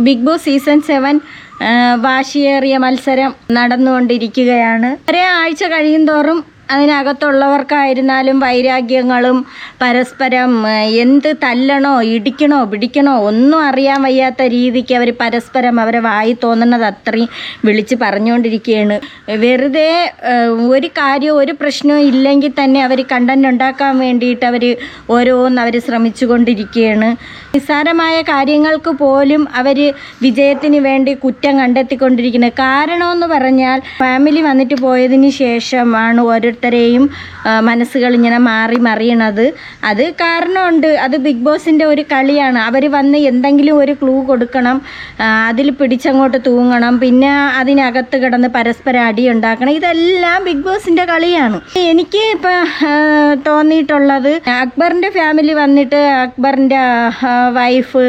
Big boss season seven വാശിയേറിയ മത്സരം നടന്നുകൊണ്ടിരിക്കുകയാണ്. ഒരേ ആഴ്ച കഴിയും തോറും അതിനകത്തുള്ളവർക്കായിരുന്നാലും വൈരാഗ്യങ്ങളും പരസ്പരം എന്ത് തല്ലണോ ഇടിക്കണോ പിടിക്കണോ ഒന്നും അറിയാൻ വയ്യാത്ത രീതിക്ക് അവർ പരസ്പരം അവരെ വായി തോന്നുന്നത് അത്രയും വിളിച്ച് പറഞ്ഞുകൊണ്ടിരിക്കുകയാണ്. വെറുതെ ഒരു കാര്യം ഒരു പ്രശ്നവും ഇല്ലെങ്കിൽ തന്നെ അവർ കണ്ടന്റ് ഉണ്ടാക്കാൻ വേണ്ടിയിട്ട് അവർ ഓരോന്ന് അവർ ശ്രമിച്ചുകൊണ്ടിരിക്കുകയാണ്. നിസ്സാരമായ കാര്യങ്ങൾക്ക് പോലും അവർ വിജയത്തിന് വേണ്ടി കുറ്റം കണ്ടെത്തിക്കൊണ്ടിരിക്കുന്നത്. കാരണമെന്ന് പറഞ്ഞാൽ ഫാമിലി വന്നിട്ട് പോയതിന് ശേഷമാണ് ഓരോരുത്തരെയും മനസ്സുകൾ ഇങ്ങനെ മാറി മറിയണത്. അത് കാരണമുണ്ട്. അത് ബിഗ് ബോസിന്റെ ഒരു കളിയാണ്. അവർ വന്ന് എന്തെങ്കിലും ഒരു ക്ലൂ കൊടുക്കണം അതിൽ പിടിച്ചങ്ങോട്ട് തൂങ്ങണം പിന്നെ അതിനകത്ത് കിടന്ന് പരസ്പരം അടി ഉണ്ടാക്കണം. ഇതെല്ലാം ബിഗ് ബോസിന്റെ കളിയാണ്. എനിക്ക് ഇപ്പം തോന്നിയിട്ടുള്ളത് അക്ബറിന്റെ ഫാമിലി വന്നിട്ട് അക്ബറിന്റെ വൈഫ്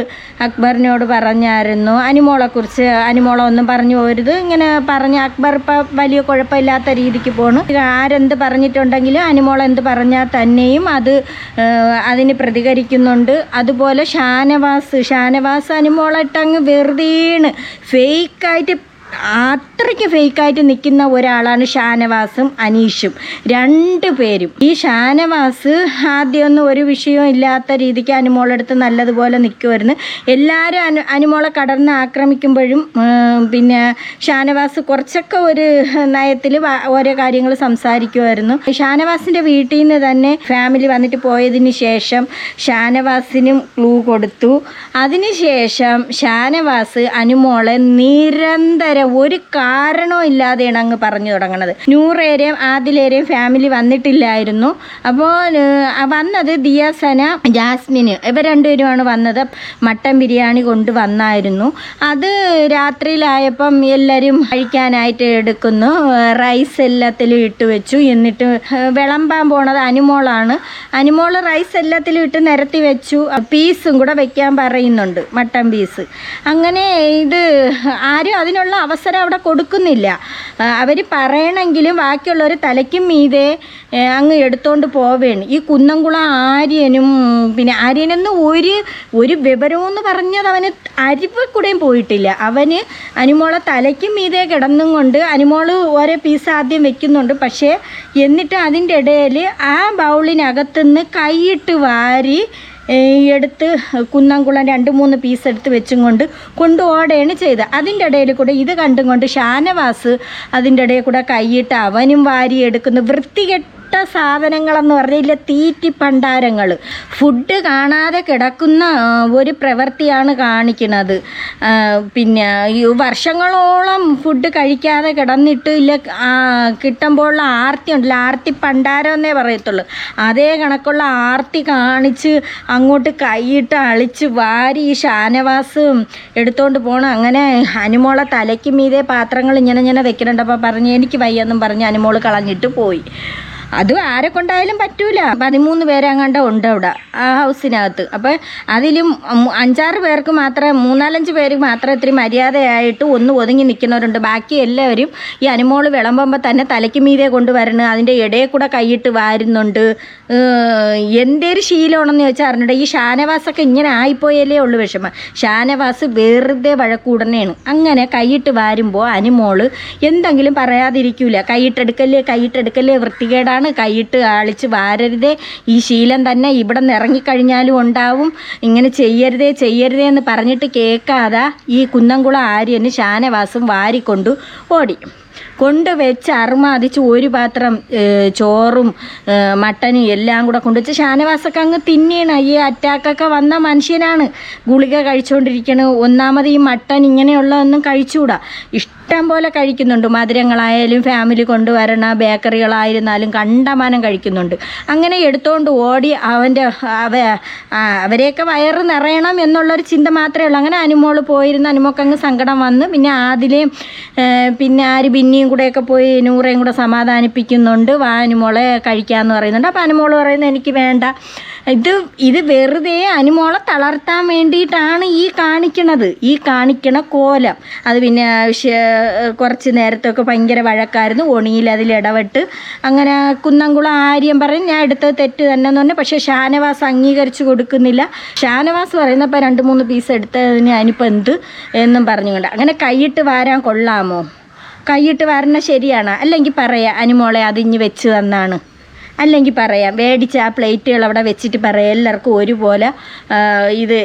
അക്ബറിനോട് പറഞ്ഞായിരുന്നു അനുമോളെക്കുറിച്ച് കുറിച്ച് അനിമോളെ ഒന്നും പറഞ്ഞു പോരുത്. ഇങ്ങനെ പറഞ്ഞ് അക്ബർ ഇപ്പം വലിയ കുഴപ്പമില്ലാത്ത രീതിക്ക് പോണു. ആരെന്ത് പറഞ്ഞിട്ടുണ്ടെങ്കിലും അനിമോൾ പറഞ്ഞാൽ തന്നെയും അത് അതിന് പ്രതികരിക്കുന്നുണ്ട്. അതുപോലെ ഷാനവാസ് ഷാനവാസ് അനിമോളിട്ടങ്ങ് വെറുതെയാണ് ഫേക്കായിട്ട് അത്രയ്ക്ക് ഫേക്കായിട്ട് നിൽക്കുന്ന ഒരാളാണ് ഷാനവാസും അനീഷും. രണ്ട് പേരും. ഈ ഷാനവാസ് ആദ്യമൊന്നും ഒരു വിഷയവും ഇല്ലാത്ത രീതിക്ക് അനുമോളെടുത്ത് നല്ലതുപോലെ നിൽക്കുമായിരുന്നു എല്ലാവരും അനു അനുമോളെ കടന്ന് ആക്രമിക്കുമ്പോഴും പിന്നെ ഷാനവാസ് കുറച്ചൊക്കെ ഒരു നയത്തിൽ ഓരോ കാര്യങ്ങൾ സംസാരിക്കുമായിരുന്നു ഷാനവാസിന്റെ വീട്ടിൽ നിന്ന് തന്നെ ഫാമിലി വന്നിട്ട് പോയതിന് ശേഷം ഷാനവാസിനും ക്ലൂ കൊടുത്തു. അതിനുശേഷം ഷാനവാസ് അനുമോളെ നിരന്തരം ഒരു കാരണവും ഇല്ലാതെയാണ് അങ്ങ് പറഞ്ഞു തുടങ്ങണത്. നൂറേരെയും ആദിലേരെയും ഫാമിലി വന്നിട്ടില്ലായിരുന്നു. അപ്പോൾ വന്നത് ദിയാസന ജാസ്മിന് ഇവ രണ്ടുപേരുമാണ് വന്നത്. മട്ടൻ ബിരിയാണി കൊണ്ട് വന്നായിരുന്നു. അത് രാത്രിയിലായപ്പം എല്ലാവരും കഴിക്കാനായിട്ട് എടുക്കുന്നു. റൈസ് എല്ലാത്തിലും ഇട്ട് വെച്ചു. എന്നിട്ട് വിളമ്പാൻ പോണത് അനുമോളാണ്. അനുമോൾ റൈസ് എല്ലാത്തിലും ഇട്ട് നിരത്തി വെച്ചു. പീസും കൂടെ വെക്കാൻ പറയുന്നുണ്ട് മട്ടൻ പീസ് അങ്ങനെ ഇത് ആരും അതിനുള്ള അവസരം അവിടെ കൊടുക്കുന്നില്ല. അവർ പറയണമെങ്കിലും ബാക്കിയുള്ളവർ തലയ്ക്കും മീതെ അങ്ങ് എടുത്തോണ്ട് പോവേണ്. ഈ കുന്നംകുളം ആര്യനും പിന്നെ ആര്യനെന്ന് ഒരു ഒരു വിവരമെന്ന് പറഞ്ഞത് അവന് അരിവ് കൂടെയും പോയിട്ടില്ല. അവന് അനുമോളെ തലയ്ക്കും മീതെ കിടന്നും കൊണ്ട് അനുമോൾ ഓരോ പീസ് ആദ്യം വെക്കുന്നുണ്ട്. പക്ഷേ എന്നിട്ട് അതിന്റെ ഇടയിൽ ആ ബൗളിനകത്തുനിന്ന് കൈയിട്ട് വാരി ഏ, എടുത്ത് കുന്നംകുളം രണ്ട് മൂന്ന് പീസ് എടുത്ത് വെച്ചും കൊണ്ട് കൊണ്ടുപോടുകയാണ് ചെയ്ത് അതിന്റെ ഇടയിൽ കൂടെ ഇത് കണ്ടും കൊണ്ട് ഷാനവാസ് അതിന്റെ ഇടയിൽ കൂടെ കൈയിട്ട് അവനും വാരി എടുക്കുന്നു വൃത്തികെട്ട സാധനങ്ങളെന്ന് പറഞ്ഞില്ല തീറ്റി പണ്ടാരങ്ങൾ. ഫുഡ് കാണാതെ കിടക്കുന്ന ഒരു പ്രവൃത്തിയാണ് കാണിക്കുന്നത് പിന്നെ വർഷങ്ങളോളം ഫുഡ് കഴിക്കാതെ കിടന്നിട്ട് ഇല്ല കിട്ടുമ്പോഴുള്ള ആർത്തി ഉണ്ടല്ലോ ആർത്തി പണ്ടാരം എന്നേ പറയത്തുള്ളൂ. അതേ കണക്കുള്ള ആർത്തി കാണിച്ച് അങ്ങോട്ട് കൈയിട്ട് അളിച്ച് വാരി ഈ ഷാനവാസ് എടുത്തോണ്ട് പോകണം അങ്ങനെ അനുമോളെ തലയ്ക്ക് മീതെ പാത്രങ്ങൾ ഇങ്ങനെ ഇങ്ങനെ വെക്കുന്നുണ്ട് അപ്പോൾ പറഞ്ഞ് എനിക്ക് വയ്യെന്നും പറഞ്ഞ് അനുമോൾ കളഞ്ഞിട്ട് പോയി. അത് ആരെ കൊണ്ടായാലും പറ്റൂല. പതിമൂന്ന് പേരങ്ങാണ്ട് ഉണ്ട് അവിടെ ആ ഹൗസിനകത്ത്. അപ്പം അതിലും അഞ്ചാറ് പേർക്ക് മാത്രമേ മൂന്നാലഞ്ച് പേര് മാത്രമേ ഇത്തിരി മര്യാദയായിട്ട് ഒന്ന് ഒതുങ്ങി നിൽക്കുന്നവരുണ്ട്. ബാക്കി എല്ലാവരും ഈ അനുമോൾ വിളമ്പുമ്പോൾ തന്നെ തലയ്ക്ക് മീതെ കൊണ്ടുവരണം അതിന്റെ ഇടയിൽ കൂടെ കൈയിട്ട് വാരുന്നുണ്ട്. എന്തൊരു ശീലമാണെന്ന് ചോദിച്ചാൽ അറിഞ്ഞിട്ട് ഈ ഷാനവാസൊക്കെ ഇങ്ങനെ ആയിപ്പോയാലേ ഉള്ളു വിഷമം. ഷാനവാസ് വെറുതെ വഴക്കൂടനെയാണ് അങ്ങനെ കൈയിട്ട് വാരുമ്പോൾ അനുമോൾ എന്തെങ്കിലും പറയാതിരിക്കൂല. കൈയിട്ടെടുക്കല്ലേ കൈയിട്ടെടുക്കല്ലേ വൃത്തികേടാണ് കൈയിട്ട് ആളിച്ച് വാരരുതേ. ഈ ശീലം തന്നെ ഇവിടെ നിന്ന് ഇറങ്ങിക്കഴിഞ്ഞാലും ഉണ്ടാവും. ഇങ്ങനെ ചെയ്യരുതേ ചെയ്യരുതേ എന്ന് പറഞ്ഞിട്ട് കേൾക്കാതെ ഈ കുന്നംകുളം ആര്യന് ശാനവാസം വാരിക്കൊണ്ടു ഓടി. കൊണ്ടുവച്ച് അറുമാതിച്ച് ഒരു പാത്രം ചോറും മട്ടനും എല്ലാം കൂടെ കൊണ്ടുവച്ച് ഷാനവാസൊക്കെ അങ്ങ് തിന്നിയാണ് ഈ അറ്റാക്കൊക്കെ വന്ന മനുഷ്യനാണ്. ഗുളിക കഴിച്ചുകൊണ്ടിരിക്കണ ഒന്നാമത് ഈ മട്ടൻ ഇങ്ങനെയുള്ളതൊന്നും കഴിച്ചുകൂടാ ഇഷ്ടം പോലെ കഴിക്കുന്നുണ്ട്. മധുരങ്ങളായാലും ഫാമിലി കൊണ്ടുവരണ ബേക്കറികളായിരുന്നാലും കണ്ടമാനം കഴിക്കുന്നുണ്ട്. അങ്ങനെ എടുത്തുകൊണ്ട് ഓടി അവന്റെ അവ അവരെയൊക്കെ വയറ് നിറയണം എന്നുള്ളൊരു ചിന്ത മാത്രമേ ഉള്ളൂ. അങ്ങനെ അനുമോൾ പോയിരുന്ന അനുമോക്കങ്ങ് സങ്കടം വന്ന്. പിന്നെ ആദിലേയും പിന്നെ ആര് ബിന്നിയും കൂടെയൊക്കെ പോയി നൂറേയും കൂടെ സമാധാനിപ്പിക്കുന്നുണ്ട്. വാ അനുമോളെ കഴിക്കാമെന്ന് പറയുന്നുണ്ട്. അപ്പോൾ അനുമോൾ പറയുന്നത് എനിക്ക് വേണ്ട. ഇത് ഇത് വെറുതെ അനുമോളെ തളർത്താൻ വേണ്ടിയിട്ടാണ് ഈ കാണിക്കണത്. ഈ കാണിക്കണ കോലം. അത് പിന്നെ കുറച്ച് നേരത്തൊക്കെ ഭയങ്കര വഴക്കായിരുന്നു. ഒണിയിൽ അതിൽ ഇടപെട്ട് അങ്ങനെ കുന്നംകുളം ആര്യം പറയും ഞാൻ എടുത്തത് തെറ്റ് തന്നെ എന്ന് പറഞ്ഞു. പക്ഷേ ഷാനവാസ് അംഗീകരിച്ച് കൊടുക്കുന്നില്ല. ഷാനവാസ് പറയുന്നപ്പോൾ രണ്ട് മൂന്ന് പീസ് എടുത്തതിന് അതിനിപ്പോൾ എന്ത് എന്നും പറഞ്ഞുകൊണ്ട്. അങ്ങനെ കൈയിട്ട് വാരാൻ കൊള്ളാമോ? കൈയിട്ട് വരണ ശരിയാണ്. അല്ലെങ്കിൽ പറയാം അനുമോളെ അതിഞ്ഞ് വെച്ച് തന്നാണ്. അല്ലെങ്കിൽ പറയാം മേടിച്ച ആ പ്ലേറ്റുകൾ അവിടെ വെച്ചിട്ട് പറയാം എല്ലാവർക്കും ഒരുപോലെ ഇത്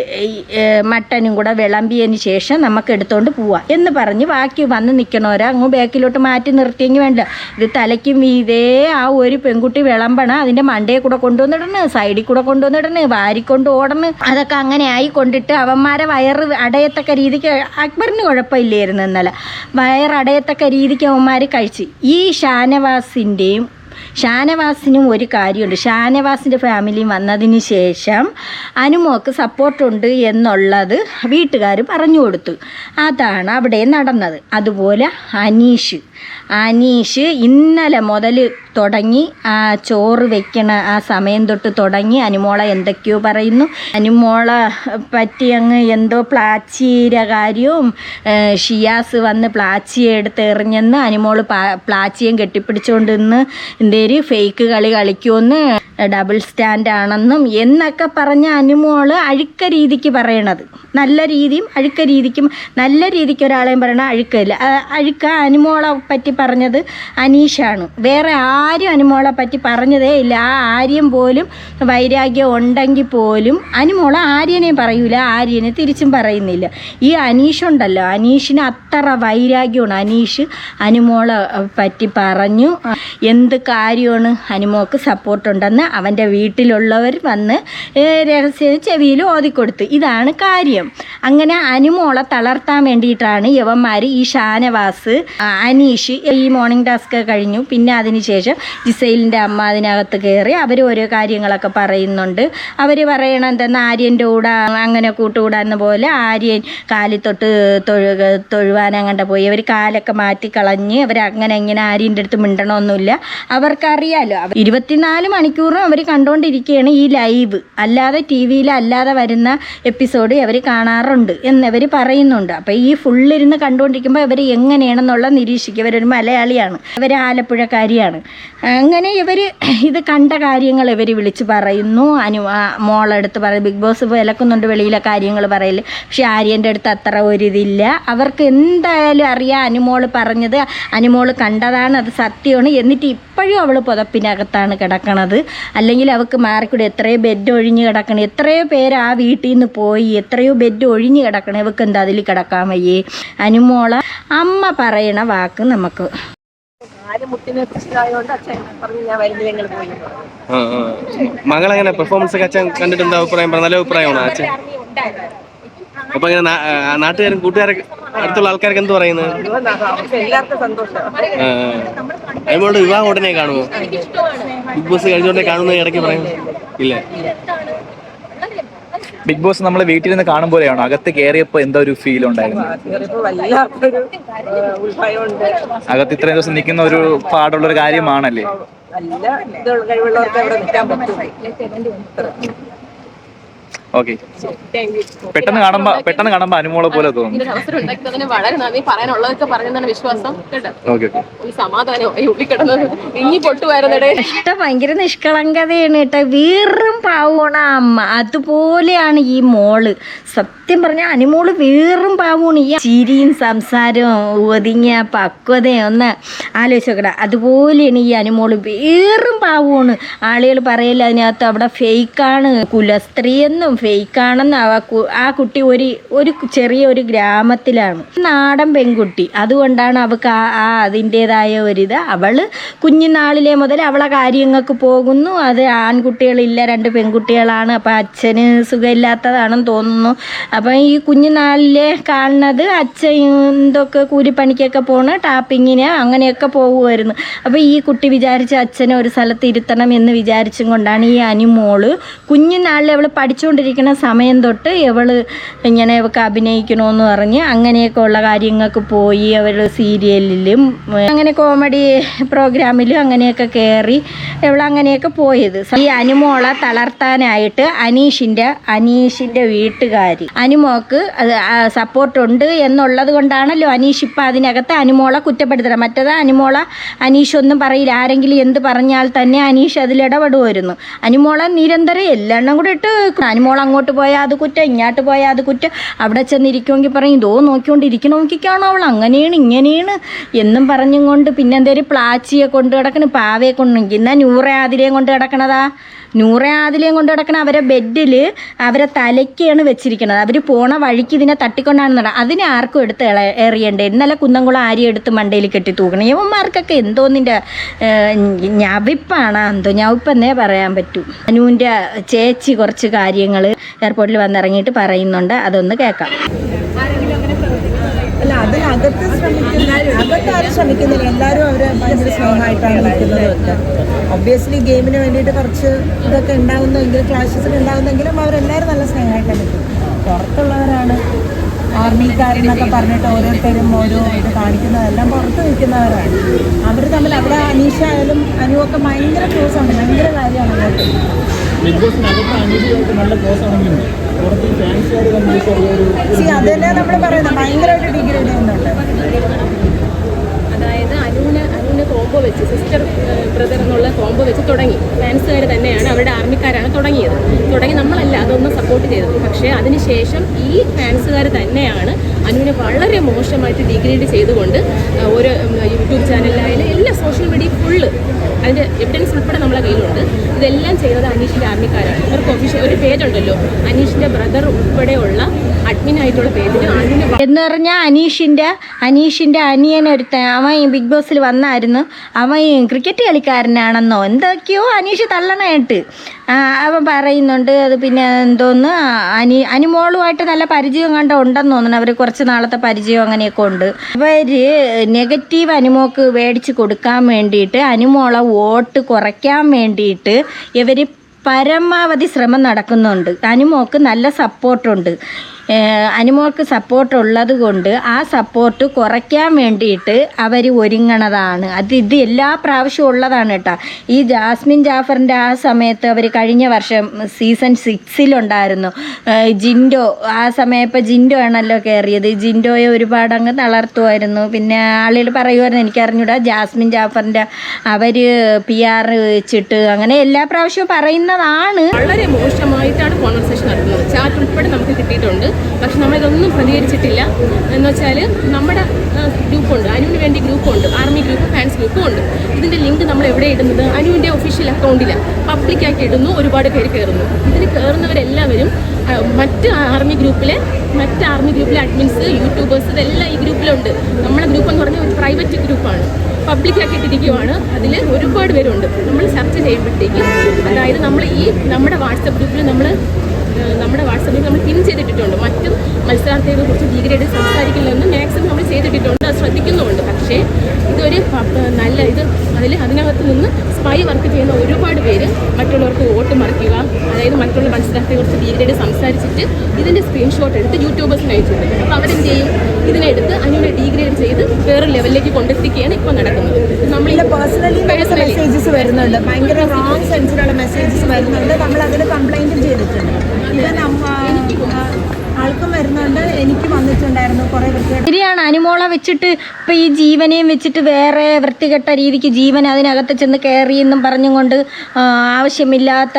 മട്ടനും കൂടെ വിളമ്പിയതിന് ശേഷം നമുക്ക് എടുത്തുകൊണ്ട് പോവാം എന്ന് പറഞ്ഞ് ബാക്കി വന്ന് നിൽക്കണവരെ അങ്ങ് ബാക്കിലോട്ട് മാറ്റി നിർത്തിയെങ്കിൽ വേണ്ട. ഇത് തലയ്ക്കും ഇതേ ആ ഒരു പെൺകുട്ടി വിളമ്പണം അതിന്റെ മണ്ടയെ കൂടെ കൊണ്ടുവന്നിടണ് സൈഡിൽ കൂടെ കൊണ്ടുവന്നിടണ് വാരിക്കൊണ്ട് ഓടണ്. അതൊക്കെ അങ്ങനെ ആയി കൊണ്ടിട്ട് അവന്മാരെ വയറ് അടയത്തക്ക രീതിക്ക് അക്ബറിന് കുഴപ്പമില്ലായിരുന്നു ഇന്നലെ. വയറടയത്തക്ക രീതിക്ക് അവന്മാർ കഴിച്ച്. ഈ ഷാനവാസിന്റെയും ഷാനവാസിനും ഒരു കാര്യമുണ്ട്. ഷാനവാസിന്റെ ഫാമിലി വന്നതിന് ശേഷം അനുമോക്ക് സപ്പോർട്ടുണ്ട് എന്നുള്ളത് വീട്ടുകാർ പറഞ്ഞു കൊടുത്തു. അതാണ് അവിടെ നടന്നത്. അതുപോലെ അനീഷ്. അനീഷ് ഇന്നലെ മുതൽ തുടങ്ങി ആ ചോറ് വെക്കണ ആ സമയം തൊട്ട് തുടങ്ങി. അനുമോളെ എന്തൊക്കെയോ പറയുന്നു. അനുമോളെ പറ്റി അങ്ങ് എന്തോ പ്ലാച്ചീര കാര്യവും ഷിയാസ് വന്ന് പ്ലാച്ചിയെ എടുത്ത് എറിഞ്ഞെന്ന് അനുമോൾ പ്ലാച്ചിയും കെട്ടിപ്പിടിച്ചുകൊണ്ട് നിന്ന് എന്തേര് ഫേക്ക് കളി കളിക്കുമെന്ന് ഡബിൾ സ്റ്റാൻഡ് ആണെന്നും എന്നൊക്കെ പറഞ്ഞ അനുമോൾ അഴുക്ക രീതിക്ക് പറയണത്. നല്ല രീതിയും അഴുക്ക രീതിക്കും നല്ല രീതിക്ക് ഒരാളെയും പറയണ അഴുക്കല്ല. അഴുക്ക അനുമോളെ പറ്റി പറഞ്ഞത് അനീഷാണ്. വേറെ ആരും അനുമോളെ പറ്റി പറഞ്ഞതേ ഇല്ല. ആ ആര്യം പോലും വൈരാഗ്യം ഉണ്ടെങ്കിൽ പോലും അനുമോള ആര്യനെ പറയൂല. ആര്യനെ തിരിച്ചും പറയുന്നില്ല. ഈ അനീഷ് ഉണ്ടല്ലോ. അനീഷിന് അത്ര വൈരാഗ്യമാണ്. അനീഷ് അനുമോളെ പറ്റി പറഞ്ഞു. എന്ത് കാര്യമാണ് അനുമോക്ക് സപ്പോർട്ടുണ്ടെന്ന് അവന്റെ വീട്ടിലുള്ളവർ വന്ന് രഹസ്യ ചെവിയിൽ ഓതിക്കൊടുത്തു. ഇതാണ് കാര്യം. അങ്ങനെ അനുമോളെ തളർത്താൻ വേണ്ടിയിട്ടാണ് യവന്മാർ ഈ ഷാനവാസ് ആ, അനീഷ് ഈ മോർണിംഗ് ടാസ്ക് കഴിഞ്ഞു. പിന്നെ അതിനുശേഷം ജിസൈലിന്റെ അമ്മ അതിനകത്ത് കയറി അവർ ഓരോ കാര്യങ്ങളൊക്കെ പറയുന്നുണ്ട്. അവർ പറയണ എന്തെന്ന് ആര്യന്റെ കൂടെ അങ്ങനെ കൂട്ടുകൂടാന്ന് പോലെ ആര്യൻ കാലിൽ തൊട്ട് തൊഴുവാൻ തൊഴുവാനങ്ങണ്ട പോയി. അവർ കാലൊക്കെ മാറ്റി കളഞ്ഞ് അവർ അങ്ങനെ എങ്ങനെ ആര്യന്റെ അടുത്ത് മിണ്ടണമൊന്നുമില്ല. അവർക്കറിയാലോ അവർ ഇരുപത്തിനാല് മണിക്കൂറും അവർ കണ്ടുകൊണ്ടിരിക്കുകയാണ് ഈ ലൈവ് അല്ലാതെ ടി വിയിൽ അല്ലാതെ വരുന്ന എപ്പിസോഡ് അവർ കാണാറുണ്ട് എന്നവർ പറയുന്നുണ്ട്. അപ്പോൾ ഈ ഫുള്ളിരുന്ന് കണ്ടുകൊണ്ടിരിക്കുമ്പോൾ ഇവർ എങ്ങനെയാണെന്നുള്ള നിരീക്ഷിക്കുക ഇവരൊരു മലയാളിയാണ്. ഇവർ ആലപ്പുഴക്കാരിയാണ്. അങ്ങനെ ഇവർ ഇത് കണ്ട കാര്യങ്ങൾ ഇവർ വിളിച്ച് പറയുന്നു. അനു മോളെടുത്ത് പറയും ബിഗ് ബോസ് വിലക്കുന്നുണ്ട് വെളിയിലെ കാര്യങ്ങൾ പറയില്ല പക്ഷെ ആര്യന്റെ അടുത്ത് അത്ര ഒരിതില്ല അവർക്ക് എന്തായാലും അറിയാം അനുമോൾ പറഞ്ഞത്. അനുമോൾ കണ്ടതാണ് അത് സത്യമാണ്. എന്നിട്ട് ഇപ്പോഴും അവൾ പുതപ്പിനകത്താണ് കിടക്കണത്. അല്ലെങ്കിൽ അവൾക്ക് മാറിക്കൂടെ? എത്രയോ ബെഡ് ഒഴിഞ്ഞ് കിടക്കണം. എത്രയോ പേര് ആ വീട്ടിൽ നിന്ന് പോയി. എത്രയോ ബെഡ് ഒഴിഞ്ഞ് കിടക്കണം. ഇവൾക്ക് എന്താ അതിൽ കിടക്കാൻ വയ്യേ? അനുമോള അമ്മ പറയണ വാക്ക് നമുക്ക്. മകൾ മുട്ടിന് പ്രശ്നമായതുകൊണ്ട് അച്ഛൻ പറഞ്ഞു ഞാൻ വരുന്നില്ല പോയി. ആ, ആ. മകളെങ്ങനെ പെർഫോമൻസ് ഒക്കെ അച്ഛൻ കണ്ടിട്ട് എന്താ അഭിപ്രായം പറഞ്ഞ നല്ല അഭിപ്രായമാണോ അച്ഛൻ? അപ്പൊ ഇങ്ങനെ നാ- ആ, നാട്ടുകാരും കൂട്ടുകാരൊക്കെ അടുത്തുള്ള ആൾക്കാരൊക്കെ എന്ത് പറയുന്നത് എല്ലാവർക്കും സന്തോഷം അതിനോട് വിവാഹം ഉടനെ കാണുമോ? ബിഗ് ബോസ് കഴിഞ്ഞോട്ടെ കാണുന്ന ഇടയ്ക്ക് പറയുന്നു ഇല്ല. ബിഗ് ബോസ് നമ്മളെ വീട്ടിൽ നിന്ന് കാണും പോലെയാണോ? അകത്ത് കയറിയപ്പോ എന്തോ ഒരു ഫീൽ ഉണ്ടായിരുന്നു? അകത്ത് ഇത്രയും ദിവസം നിൽക്കുന്ന ഒരു പാടുള്ള ഒരു കാര്യമാണല്ലേ? നല്ല ഇതുള്ള കഴിവുള്ളവർക്ക് അവിടെ നിൽക്കാൻ പറ്റും. ഓക്കെ. പെട്ടെന്ന് കാണുമ്പോ പെട്ടെന്ന് കാണുമ്പോ അനുമോളെ പോലെ തോന്നുന്നു അവസരം വളരെ നന്ദി പറയാനുള്ളതൊക്കെ വിശ്വാസം. കേട്ടോ? ഒരു സമാധാനം ഈ ഉള്ളി കിടന്നത് ഇനി പൊട്ടുവായിരുന്നിടെ. ഇഷ്ടം ഭയങ്കര നിഷ്കളങ്കതയാണ് കേട്ടോ വീറും പാവമാണ് അമ്മ. അതുപോലെയാണ് ഈ മോൾ. സത്യം പറഞ്ഞാൽ അനുമോൾ വീറും പാവമാണ്. ഈ ചിരിയും സംസാരവും ഒതുങ്ങിയ പക്വതയും ഒന്ന് ആലോചിച്ച് നോക്കട. അതുപോലെയാണ് ഈ അനുമോൾ വീറും പാവമാണ്. ആളുകൾ പറയില്ല അതിനകത്ത് അവിടെ ഫേക്കാണ് കുലസ്ത്രീ എന്നും ഫേക്കാണെന്നും ആ ആ കുട്ടി ഒരു ഒരു ചെറിയ ഒരു ഗ്രാമത്തിലാണ്. നാടൻ പെൺകുട്ടി. അതുകൊണ്ടാണ് അവൾക്ക് ആ ആ അതിന്റേതായ ഒരിത്. അവൾ കുഞ്ഞുനാളിലെ മുതൽ അവളെ കാര്യങ്ങൾക്ക് പോകുന്നു. അത് ആൺകുട്ടികളില്ല രണ്ട് പെൺകുട്ടികളാണ്. അപ്പം അച്ഛന് സുഖമില്ലാത്തതാണെന്ന് തോന്നുന്നു. അപ്പം ഈ കുഞ്ഞുനാളിലെ കാണുന്നത് അച്ഛൻ എന്തൊക്കെ കൂലിപ്പണിക്കൊക്കെ പോണ ടാപ്പിങ്ങിന് അങ്ങനെയൊക്കെ പോകുമായിരുന്നു അപ്പോൾ ഈ കുട്ടി വിചാരിച്ച അച്ഛനെ ഒരു സ്ഥലത്ത് ഇരുത്തണം എന്ന് വിചാരിച്ചും കൊണ്ടാണ് ഈ അനിമോൾ കുഞ്ഞുനാളിൽ അവൾ പഠിച്ചുകൊണ്ടിരിക്കുന്ന പഠിച്ചുകൊണ്ടിരിക്കുന്ന സമയം തൊട്ട് ഇവൾ ഇങ്ങനെ ഇവൾക്ക് അഭിനയിക്കണമെന്ന് പറഞ്ഞ് അങ്ങനെയൊക്കെ ഉള്ള കാര്യങ്ങൾക്ക് പോയി അവൾ സീരിയലിലും അങ്ങനെ കോമഡി പ്രോഗ്രാമിലും അങ്ങനെയൊക്കെ കയറി ഇവൾ അങ്ങനെയൊക്കെ പോയത്. ഈ അനുമോളെ തളർത്താനായിട്ട് അനീഷിന്റെ അനീഷിന്റെ വീട്ടുകാർ അനുമോക്ക് സപ്പോർട്ടുണ്ട് എന്നുള്ളത് കൊണ്ടാണല്ലോ അനീഷ് ഇപ്പം അതിനകത്ത് അനുമോളെ കുറ്റപ്പെടുത്തണം മറ്റേത് അനുമോളെ അനീഷ് ഒന്നും പറയില്ല. ആരെങ്കിലും എന്ത് പറഞ്ഞാൽ തന്നെ അനീഷ് അതിൽ ഇടപെടുമായിരുന്നു. അനുമോളെ നിരന്തരം എല്ലാം കൂടെ ഇട്ട് അങ്ങോട്ട് പോയാൽ അത് കുറ്റം ഇങ്ങോട്ട് പോയാൽ അത് കുറ്റം. അവിടെ ചെന്നിരിക്കുമെങ്കിൽ പറയും ഇതോ നോക്കിക്കൊണ്ടിരിക്കണമെങ്കിക്കാണോ അവൾ? അങ്ങനെയാണ് ഇങ്ങനെയാണ്. എന്നും പറഞ്ഞും കൊണ്ട് പിന്നെ എന്തേലും പ്ലാച്ചിയെ കൊണ്ട് കിടക്കണ പാവയെ കൊണ്ട്. എന്നാൽ നൂറെ ആതിരയും കൊണ്ട് കിടക്കണതാ. നൂറെ ആതിലയും കൊണ്ട് കിടക്കണ അവരെ ബെഡിൽ അവരെ തലയ്ക്കാണ് വെച്ചിരിക്കുന്നത് അവർ പോണ വഴിക്ക് ഇതിനെ തട്ടിക്കൊണ്ടാണ് നട അതിനെ ആർക്കും എടുത്ത് എറിയണ്ടേ. ഇന്നലെ കുന്നംകുളം ആരി എടുത്ത് മണ്ടയിൽ കെട്ടി തൂക്കണം. യവന്മാർക്കൊക്കെ എന്തോന്നിന്റെ ഞവിപ്പാണ്. എന്തോ ഞവിപ്പെന്നേ പറയാൻ പറ്റൂ. അനുവിന്റെ ചേച്ചി കുറച്ച് കാര്യങ്ങൾ എയർപോർട്ടിൽ വന്നിറങ്ങിയിട്ട് പറയുന്നുണ്ട്. അതൊന്ന് കേൾക്കാം. അതിനകത്ത് ശ്രമിക്കുന്ന അകത്ത് ആരും ശ്രമിക്കുന്നില്ല. എല്ലാവരും അവരെ ഭയങ്കര സ്നേഹമായിട്ടാണ് നിൽക്കുന്നതൊക്കെ ഒബ്വിയസ്ലി ഗെയിമിന് വേണ്ടിയിട്ട് കുറച്ച് ഇതൊക്കെ ഉണ്ടാകുന്നെങ്കിലും ക്ലാഷസ് ഒക്കെ ഉണ്ടാകുന്നെങ്കിലും അവരെല്ലാവരും നല്ല സ്നേഹമായിട്ടാണ് നിൽക്കുന്നത് പുറത്തുള്ളവരാണ് ആർമിക്കാരെന്നൊക്കെ പറഞ്ഞിട്ട് ഓരോരുത്തരും ഓരോ ഇത് കാണിക്കുന്നതെല്ലാം പുറത്ത് നിൽക്കുന്നവരാണ്. അവർ തമ്മിൽ അവിടെ അനീഷ ആയാലും അനുവൊക്കെ ഭയങ്കര ക്ലോസ് ആണ്. ഭയങ്കര കാര്യമാണ് അങ്ങോട്ട്. അതല്ലേ നമ്മൾ പറയുന്നത്. ഭയങ്കരമായിട്ട് ഡിഗ്രേഡ് ചെയ്യുന്നുണ്ട്. കോംബോ വെച്ച് സിസ്റ്റർ ബ്രദർ എന്നുള്ള കോംബോ വെച്ച് തുടങ്ങി. ഫാൻസുകാർ തന്നെയാണ് അവരുടെ ആർമിക്കാരാണ് തുടങ്ങിയത്. തുടങ്ങി നമ്മളല്ല അതൊന്നും സപ്പോർട്ട് ചെയ്തത്. പക്ഷേ അതിനുശേഷം ഈ ഫാൻസുകാർ തന്നെയാണ് അനുവിനെ വളരെ മോശമായിട്ട് ഡിഗ്രേഡ് ചെയ്തുകൊണ്ട് ഒരു യൂട്യൂബ് ചാനലിലായാലും എല്ലാ സോഷ്യൽ മീഡിയ ഫുള്ള് അതിന്റെ എവിഡൻസ് ഉൾപ്പെടെ നമ്മളെ കയ്യിലുണ്ട്. ഇതെല്ലാം ചെയ്തത് അനീഷിന്റെ ആർമിക്കാരാണ് ഇവർക്ക് ഒഫീഷ്യൽ ഒരു പേജ് ഉണ്ടല്ലോ അനീഷിന്റെ ബ്രദർ ഉൾപ്പെടെയുള്ള അഡ്മിൻ ആയിട്ടുള്ള അനുവിന് എന്ന് പറഞ്ഞാൽ അനീഷിന്റെ അനീഷിന്റെ അനിയനൊരുത്തൻ. അവൻ ബിഗ് ബോസിൽ വന്നായിരുന്നു. അവൻ ക്രിക്കറ്റ് കളിക്കാരനാണെന്നോ എന്തൊക്കെയോ അനീഷ് തള്ളണായിട്ട് അവൻ പറയുന്നുണ്ട് അത് പിന്നെ എന്തോന്ന് അനി അനിമോളുമായിട്ട് നല്ല പരിചയം കണ്ട ഉണ്ടെന്ന് തോന്നുന്നു. അവർ കുറച്ച് നാളത്തെ പരിചയം അങ്ങനെയൊക്കെ ഉണ്ട്. ഇവർ നെഗറ്റീവ് അനുമോക്ക് മേടിച്ച് കൊടുക്കാൻ വേണ്ടിയിട്ട് അനുമോളെ വോട്ട് കുറയ്ക്കാൻ വേണ്ടിയിട്ട് ഇവർ പരമാവധി ശ്രമം നടക്കുന്നുണ്ട്. അനുമോക്ക് നല്ല സപ്പോർട്ടുണ്ട് അനുമോൾക്ക് സപ്പോർട്ട് ഉള്ളത് കൊണ്ട് ആ സപ്പോർട്ട് കുറയ്ക്കാൻ വേണ്ടിയിട്ട് അവർ ഒരുങ്ങണതാണ്. അത് ഇത് എല്ലാ പ്രാവശ്യവും ഉള്ളതാണ് കേട്ടോ. ഈ ജാസ്മിൻ ജാഫറിന്റെ ആ സമയത്ത് അവർ കഴിഞ്ഞ വർഷം സീസൺ സിക്സിലുണ്ടായിരുന്നു ജിൻഡോ ആ സമയം ഇപ്പോൾ ജിൻഡോ ആണല്ലോ കയറിയത് ജിൻഡോയെ ഒരുപാട് അങ്ങ് തളർത്തുമായിരുന്നു. പിന്നെ ആളുകൾ പറയുമായിരുന്നു എനിക്കറിഞ്ഞൂടാ ജാസ്മിൻ ജാഫറിന്റെ അവർ പി ആർ വെച്ചിട്ട് അങ്ങനെ എല്ലാ പ്രാവശ്യവും പറയുന്നതാണ്. വളരെ മോശമായിട്ടാണ് കോൺവെർസേഷൻ നടത്തുന്നത് ചാറ്റ് ഉൾപ്പെടെ നമുക്ക് കിട്ടിയിട്ടുണ്ട്. പക്ഷെ നമ്മളിതൊന്നും പ്രതികരിച്ചിട്ടില്ല. എന്ന് വെച്ചാൽ നമ്മുടെ ഗ്രൂപ്പുണ്ട്. അനുവിന് വേണ്ടി ഗ്രൂപ്പുണ്ട്. ആർമി ഗ്രൂപ്പ് ഫാൻസ് ഗ്രൂപ്പും ഉണ്ട്. ഇതിന്റെ ലിങ്ക് നമ്മൾ എവിടെ ഇടുന്നത്? അനുവിന്റെ ഒഫീഷ്യൽ അക്കൗണ്ടിലാണ് പബ്ലിക്കാക്കി ഇടുന്നു ഒരുപാട് പേര് കയറുന്നു ഇതിൽ കയറുന്നവരെല്ലാവരും മറ്റ് ആർമി ഗ്രൂപ്പിലെ മറ്റ് ആർമി ഗ്രൂപ്പിലെ അഡ്മിൻസ് യൂട്യൂബേഴ്സ് ഇതെല്ലാം ഈ ഗ്രൂപ്പിലുണ്ട്. നമ്മുടെ ഗ്രൂപ്പ് എന്ന് പറഞ്ഞാൽ ഒരു പ്രൈവറ്റ് ഗ്രൂപ്പാണ്. പബ്ലിക്കാക്കിയിട്ടിരിക്കുവാണ് അതിൽ ഒരുപാട് പേരുണ്ട്. നമ്മൾ ചർച്ച ചെയ്യുമ്പോഴത്തേക്കും അതായത് നമ്മൾ ഈ നമ്മുടെ വാട്സപ്പ് ഗ്രൂപ്പിൽ നമ്മൾ നമ്മുടെ വാട്സപ്പ് ഗ്രൂപ്പിൽ നമ്മൾ പിൻ ചെയ്തിട്ടിട്ടുണ്ട്. മറ്റും മത്സരാർത്ഥികളെ കുറിച്ച് ഡിഗ്രേഡ് സംസാരിക്കില്ലെന്ന് മാക്സിമം നമ്മൾ ചെയ്തിട്ടിട്ടുണ്ട്. അത് ശ്രദ്ധിക്കുന്നുമുണ്ട്. പക്ഷേ ഇതൊരു നല്ല ഇത് അതിൽ അതിനകത്ത് നിന്ന് സ്പൈ വർക്ക് ചെയ്യുന്ന ഒരുപാട് പേര് മറ്റുള്ളവർക്ക് വോട്ട് മറിക്കുക അതായത് മറ്റുള്ള മത്സരാർത്ഥികളെ കുറിച്ച് ഡിഗ്രേഡ് സംസാരിച്ചിട്ട് ഇതിന്റെ സ്ക്രീൻഷോട്ട് എടുത്ത് യൂട്യൂബേഴ്സിന് അയച്ചിട്ടുണ്ട്. അപ്പോൾ അവരെന്ത് ചെയ്യും? ഇതിനെടുത്ത് അതിനെ ഡീഗ്രേഡ് ചെയ്ത് വേറെ ലെവലിലേക്ക് കൊണ്ടെത്തിക്കുകയാണ് ഇപ്പോൾ നടക്കുന്നത്. നമ്മൾ പേഴ്സണലി മെസ്സേജസ് വരുന്നുണ്ട്. ഭയങ്കര റോങ് സെൻസിലുള്ള മെസ്സേജസ് വരുന്നുണ്ട്. നമ്മൾ അതിൽ കംപ്ലൈന്റും ചെയ്തിട്ടുണ്ട് ഇത് നമ്മ ആൾക്കും എനിക്ക് വന്നിട്ടുണ്ടായിരുന്നു കുറേ വൃത്തികെട്ട ശരിയാണ് അനുമോളെ വെച്ചിട്ട് ഇപ്പം ഈ ജീവനെയും വെച്ചിട്ട് വേറെ വൃത്തികെട്ട രീതിക്ക് ജീവൻ അതിനകത്ത് ചെന്ന് കയറി എന്നും പറഞ്ഞും കൊണ്ട് ആവശ്യമില്ലാത്ത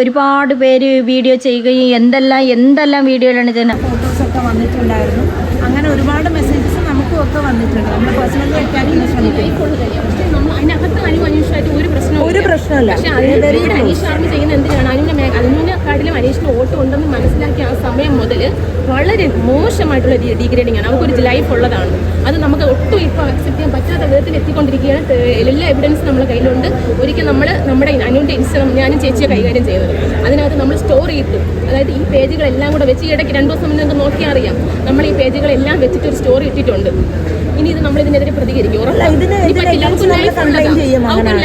ഒരുപാട് പേര് വീഡിയോ ചെയ്യുകയും എന്തെല്ലാം എന്തെല്ലാം വീഡിയോയിലാണ് ചെയ്യുന്നത്? ഫോട്ടോസൊക്കെ വന്നിട്ടുണ്ടായിരുന്നു. അങ്ങനെ ഒരുപാട് മെസ്സേജസ് നമുക്കും ഒക്കെ വന്നിട്ടുണ്ട്. നമ്മൾ പേഴ്സണലി അറ്റാക്ക് ശ്രമിക്കും. അതിനകത്ത് അനു അനീഷായിട്ട് ഒരു പ്രശ്നവും ഒരു പ്രശ്നമില്ല പക്ഷെ അതിലൂടെ അനീഷ് ആർമി ചെയ്യുന്ന എന്തിനാണ്? അനുവിനെ മേ- അനുവിനെക്കാട്ടിലും അനീഷിന് വോട്ട് ഉണ്ടെന്ന് മനസ്സിലാക്കിയ ആ സമയം മുതൽ വളരെ മോശമായിട്ടുള്ള ഡീഗ്രേഡിംഗ് ആണ്. അവർക്കൊരു ലൈഫ് ഉള്ളതാണ്. അത് നമുക്ക് ഒട്ടും ഇപ്പോൾ അക്സെപ്റ്റ് ചെയ്യാൻ പറ്റാത്ത വിധത്തിൽ എത്തിക്കൊണ്ടിരിക്കുകയാണ്. എല്ലാ എവിഡൻസ് നമ്മുടെ കയ്യിലുണ്ട്. ഒരിക്കൽ നമ്മൾ നമ്മുടെ അനുവിന്റെ ഇൻസ്റ്റഗ്രാം ഞാനും ചേച്ചിയെ കൈകാര്യം ചെയ്തത് അതിനകത്ത് നമ്മൾ സ്റ്റോറി ഇട്ടു. അതായത് ഈ പേജുകളെല്ലാം കൂടെ വെച്ച് ഈ ഇടയ്ക്ക് രണ്ട് ദിവസം മുന്നേ നിങ്ങൾക്ക് നോക്കിയാൽ അറിയാം. നമ്മൾ ഈ പേജുകളെല്ലാം വെച്ചിട്ട് ഒരു സ്റ്റോറി ഇട്ടിട്ടുണ്ട്. ഇനി ഇത് നമ്മൾ ഇതിനെതിരെ പ്രതികരിക്കും.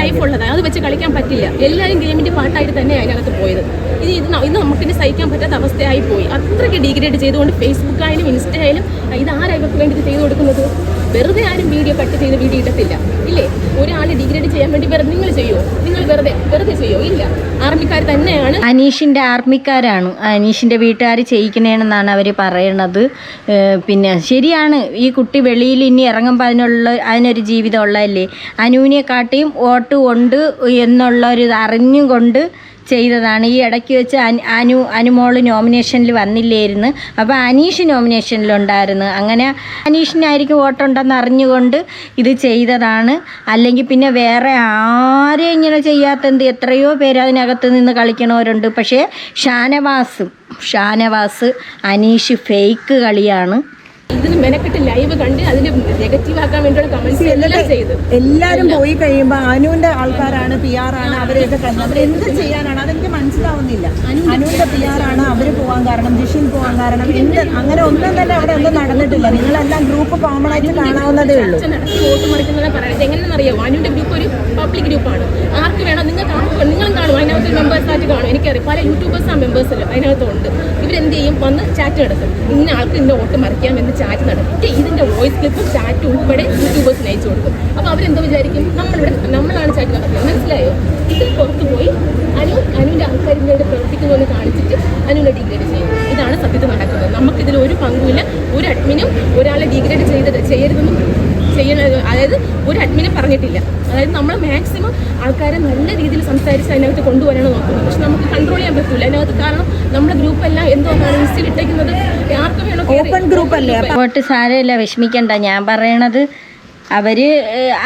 ലൈഫ് ഉള്ളതാണ് അത് വെച്ച് കളിക്കാൻ പറ്റില്ല. എല്ലാവരും ഗെയിമിന്റെ പാട്ടായിട്ട് തന്നെ അതിനകത്ത് പോയത്. ഇനി ഇത് ഇന്ന് നമുക്ക് നമുക്കിനി സഹിക്കാൻ പറ്റാത്ത അവസ്ഥയായി പോയി. അത്രയ്ക്ക് ഡിഗ്രേഡ് ചെയ്തുകൊണ്ട് ഫേസ്ബുക്കായാലും ഇൻസ്റ്റ ആയാലും ഇത് ആരാ ഇവർക്ക് വേണ്ടി ചെയ്തു കൊടുക്കുന്നത്? വെറുതെ ആരും വീഡിയോ കട്ട് ചെയ്ത് വീഡിയോ ഇടത്തില്ല. ഇല്ലേ? ഒരാളെ ഡിഗ്രേഡ് ചെയ്യാൻ വേണ്ടി വെറുതെ നിങ്ങൾ ചെയ്യോ നിങ്ങൾ വെറുതെ വെറുതെ ചെയ്യോ ഇല്ല. ആർമിക്കാർ തന്നെയാണ്. അനീഷിന്റെ ആർമിക്കാരാണ്. അനീഷിന്റെ വീട്ടുകാർ ചെയ്യിക്കണേണെന്നാണ് അവർ പറയണത്. പിന്നെ ശരിയാണ്. ഈ കുട്ടി വെളിയിൽ ഇനി ഇറങ്ങുമ്പോൾ അതിനുള്ള അതിനൊരു ജീവിതം ഉള്ളതല്ലേ? അനുവിനെ കാട്ടിയും വോട്ട് ഉണ്ട് എന്നുള്ള ഒരു ഇത് അറിഞ്ഞും കൊണ്ട് ചെയ്തതാണ്. ഈ ഇടയ്ക്ക് വെച്ച് അനു അനു അനുമോൾ നോമിനേഷനിൽ വന്നില്ലായിരുന്നു. അപ്പോൾ അനീഷ് നോമിനേഷനിലുണ്ടായിരുന്നു അങ്ങനെ അനീഷിനായിരിക്കും വോട്ടുണ്ടെന്ന് അറിഞ്ഞുകൊണ്ട് ഇത് ചെയ്തതാണ്. അല്ലെങ്കിൽ പിന്നെ വേറെ ആരെയും ഇങ്ങനെ ചെയ്യാത്തെന്ത് എത്രയോ പേര് അതിനകത്ത് നിന്ന് കളിക്കണവരുണ്ട്. പക്ഷേ ഷാനവാസും ഷാനവാസ് അനീഷ് ഫേക്ക് കളിയാണ്. ഇതിന് മെനക്കെട്ട് ലൈവ് കണ്ട് അതിന് നെഗറ്റീവ് ആക്കാൻ വേണ്ടിയുള്ള കമന്റ്സ് എല്ലാം ചെയ്ത്. എല്ലാരും പോയി കഴിയുമ്പോ അനുവിന്റെ ആൾക്കാരാണ് പി ആർ ആണ് അവരെയൊക്കെ കണ്ടു. അവർ എന്ത് ചെയ്യാനാണ്? അതെനിക്ക് മനസ്സിലാവുന്നില്ല. അനുവിന്റെ പി ആർ ആണ് അവർ പോകാൻ കാരണം ജിഷിൻ പോകാൻ കാരണം. എന്ത് അങ്ങനെ ഒന്നും തന്നെ അവിടെ ഒന്നും നടന്നിട്ടില്ല. നിങ്ങളെല്ലാം ഗ്രൂപ്പ് കോമൺ ആയിട്ട് കാണാവുന്നതേ ഉള്ളൂ. വോട്ട് മറിക്കുന്നതാണ് പറയുന്നത് എങ്ങനെയെന്ന് അറിയാമോ അനുവിന്റെ ഗ്രൂപ്പ് ഒരു പബ്ലിക് ഗ്രൂപ്പാണ് ആർക്ക് വേണം? നിങ്ങൾക്ക് ആർക്ക് നിങ്ങളും കാണും. അതിനകത്ത് മെമ്പേഴ്സ് ആയിട്ട് കാണും. എനിക്കറിയാം. പല യൂട്യൂബേഴ്സ് ആ മെമ്പേഴ്സ് അതിനകത്തുണ്ട്. ഇവരെന്ത് ചെയ്യും? വന്ന് ചാറ്റ് നടത്തും. ഇന്ന ആൾക്ക് ഇന്ന വോട്ട് മറിക്കാം എന്ന് ചാറ്റ് നടത്തി. ഇതിന്റെ വോയിസ് ക്ലിപ്പും ചാറ്റ് ഉൾപ്പെടെ യൂട്യൂബേഴ്സിന് അയച്ചു കൊടുക്കും അപ്പോൾ അവരെന്തോ വിചാരിക്കും? നമ്മളിവിടെ നമ്മളാണ് ചാറ്റ് നടത്തിയത്. മനസ്സിലായോ? ഇതിൽ പുറത്ത് പോയി അനു അനുവിന്റെ ആൾക്കാർ ഇതിനോട് പ്രവർത്തിക്കുന്നു എന്ന് കാണിച്ചിട്ട് അനുവിനെ ഡിഗ്രേഡ് ചെയ്യും ഇതാണ് സത്യത്തിൽ നടക്കുന്നത്. നമുക്കിതിൽ ഒരു പങ്കുമില്ല. ഒരു അഡ്മിനും ഒരാളെ ഡിഗ്രേഡ് ചെയ്തത് ചെയ്യരുതെന്നും ചെയ്യണ അതായത് ഒരു അഡ്മിനെ പറഞ്ഞിട്ടില്ല. അതായത് നമ്മൾ മാക്സിമം ആൾക്കാരെ നല്ല രീതിയിൽ സംസാരിച്ച് അതിനകത്ത് കൊണ്ടുവരാണ് നോക്കുന്നത് പക്ഷെ നമുക്ക് കൺട്രോൾ ചെയ്യാൻ പറ്റില്ല അതിനകത്ത് കാരണം നമ്മുടെ ഗ്രൂപ്പ് എല്ലാം എന്തോ ഇൻസ്റ്റയിൽ ഇട്ടേക്കുന്നത്. ആർക്ക് വേണോ ഓപ്പൺ ഗ്രൂപ്പ് അല്ലേ? വോട്ട് സാരമില്ല വിഷമിക്കണ്ട. ഞാൻ പറയണത് അവർ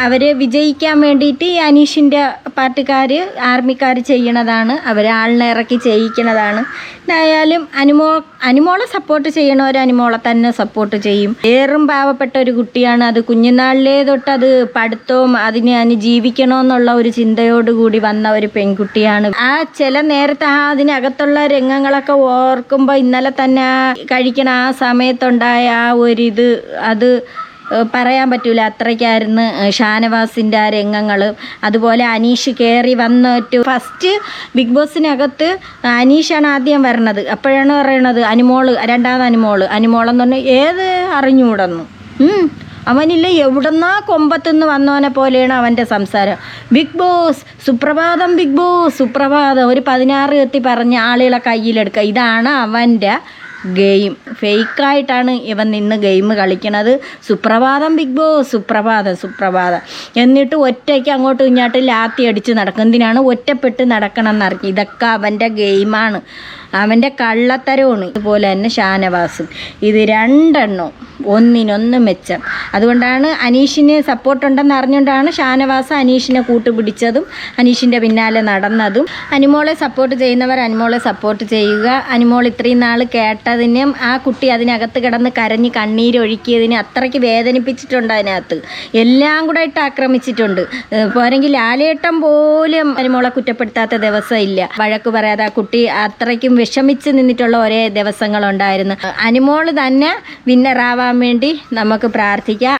അവർ വിജയിക്കാൻ വേണ്ടിയിട്ട് ഈ അനീഷിന്റെ പാർട്ടിക്കാർ ആർമിക്കാർ ചെയ്യണതാണ്. അവർ ആളിനെ ഇറക്കി ചെയ്യിക്കണതാണ്. എന്തായാലും അനുമോ അനുമോളെ സപ്പോർട്ട് ചെയ്യണവർ അനുമോളെ തന്നെ സപ്പോർട്ട് ചെയ്യും. ഏറും പാവപ്പെട്ട ഒരു കുട്ടിയാണ് അത്. കുഞ്ഞുനാളിലേ തൊട്ട് അത് പഠിത്തവും അതിനെ അതിന് ജീവിക്കണമെന്നുള്ള ഒരു ചിന്തയോടുകൂടി വന്ന ഒരു പെൺകുട്ടിയാണ്. ആ ചില നേരത്തെ ആ അതിനകത്തുള്ള രംഗങ്ങളൊക്കെ ഓർക്കുമ്പോൾ ഇന്നലെ തന്നെ കഴിക്കണ ആ സമയത്തുണ്ടായ ആ ഒരിത് അത് ഏഹ് പറയാൻ പറ്റൂല. അത്രയ്ക്കായിരുന്നു ഷാനവാസിന്റെ ആ രംഗങ്ങൾ അതുപോലെ അനീഷ് കയറി വന്നിട്ട് ഫസ്റ്റ് ബിഗ് ബോസിനകത്ത് അനീഷാണ് ആദ്യം വരണത്. അപ്പോഴാണ് പറയണത് അനുമോൾ രണ്ടാമത് അനുമോൾ. അനുമോളെന്ന് പറഞ്ഞാൽ ഏത് അറിഞ്ഞുകൂടന്നു അവനില്ല എവിടെന്നാ കൊമ്പത്തുനിന്ന് വന്നവനെ പോലെയാണ് അവന്റെ സംസാരം. ബിഗ് ബോസ് സുപ്രഭാതം ബിഗ് ബോസ് സുപ്രഭാതം. ഒരു പതിനാറ് എത്തി പറഞ്ഞ ആളുകളെ കയ്യിലെടുക്കുക. ഇതാണ് അവന്റെ ഗെയിം. ഫേക്കായിട്ടാണ് ഇവൻ നിന്ന് ഗെയിം കളിക്കണത്. സുപ്രഭാതം ബിഗ് ബോസ് സുപ്രഭാതം സുപ്രഭാതം. എന്നിട്ട് ഒറ്റയ്ക്ക് അങ്ങോട്ടും ഇങ്ങോട്ടും ലാത്തി അടിച്ച് നടക്കും. എന്തിനാണ് ഒറ്റപ്പെട്ട് നടക്കണം എന്നറിഞ്ഞു ഇതൊക്കെ അവന്റെ ഗെയിമാണ്. അവന്റെ കള്ളത്തരമാണ്. ഇതുപോലെ തന്നെ ഷാനവാസും. ഇത് രണ്ടെണ്ണവും ഒന്നിനൊന്ന് മെച്ചം. അതുകൊണ്ടാണ് അനീഷിന് സപ്പോർട്ടുണ്ടെന്ന് അറിഞ്ഞുകൊണ്ടാണ് ഷാനവാസ് അനീഷിനെ കൂട്ടുപിടിച്ചതും അനീഷിന്റെ പിന്നാലെ നടന്നതും. അനുമോളെ സപ്പോർട്ട് ചെയ്യുന്നവർ അനുമോളെ സപ്പോർട്ട് ചെയ്യുക. അനുമോൾ ഇത്രയും നാൾ കേട്ടതിനും ആ കുട്ടി അതിനകത്ത് കിടന്ന് കരഞ്ഞ് കണ്ണീരൊഴുക്കിയതിന് അത്രയ്ക്ക് വേദനിപ്പിച്ചിട്ടുണ്ട് അതിനകത്ത്. എല്ലാം കൂടെ ഇട്ട് ആക്രമിച്ചിട്ടുണ്ട്. പോരെങ്കിൽ ലാലേട്ടം പോലും അനുമോളെ കുറ്റപ്പെടുത്താത്ത ദിവസം ഇല്ല വഴക്ക് പറയാതെ ആ കുട്ടി അത്രയ്ക്കും വിഷമിച്ച് നിന്നിട്ടുള്ള ഒരേ ദിവസങ്ങളുണ്ടായിരുന്നു. അനുമോൾ തന്നെ വിന്നറാവാൻ വേണ്ടി നമുക്ക് പ്രാർത്ഥിക്കാം.